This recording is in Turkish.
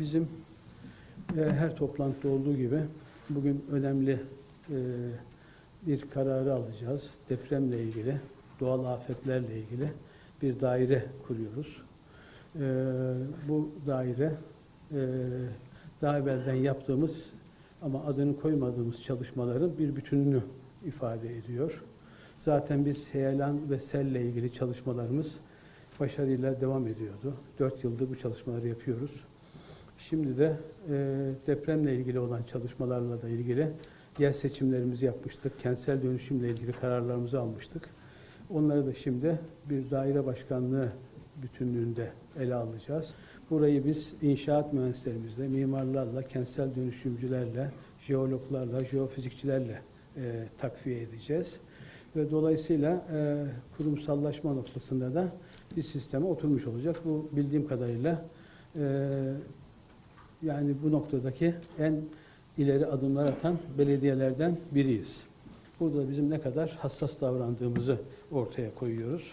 Bizim e, her toplantıda olduğu gibi bugün önemli e, bir kararı alacağız. Depremle ilgili, doğal afetlerle ilgili bir daire kuruyoruz. E, bu daire e, daha evvelden yaptığımız ama adını koymadığımız çalışmaların bir bütününü ifade ediyor. Zaten biz heyelan ve selle ilgili çalışmalarımız başarıyla devam ediyordu. Dört yıldır bu çalışmaları yapıyoruz. Şimdi de e, depremle ilgili olan çalışmalarla da ilgili yer seçimlerimizi yapmıştık. Kentsel dönüşümle ilgili kararlarımızı almıştık. Onları da şimdi bir daire başkanlığı bütünlüğünde ele alacağız. Burayı biz inşaat mühendislerimizle, mimarlarla, kentsel dönüşümcülerle, jeologlarla, jeofizikçilerle e, takviye edeceğiz. Ve dolayısıyla e, kurumsallaşma noktasında da bir sisteme oturmuş olacak. Bu bildiğim kadarıyla e, yani bu noktadaki en ileri adımlar atan belediyelerden biriyiz. Burada bizim ne kadar hassas davrandığımızı ortaya koyuyoruz.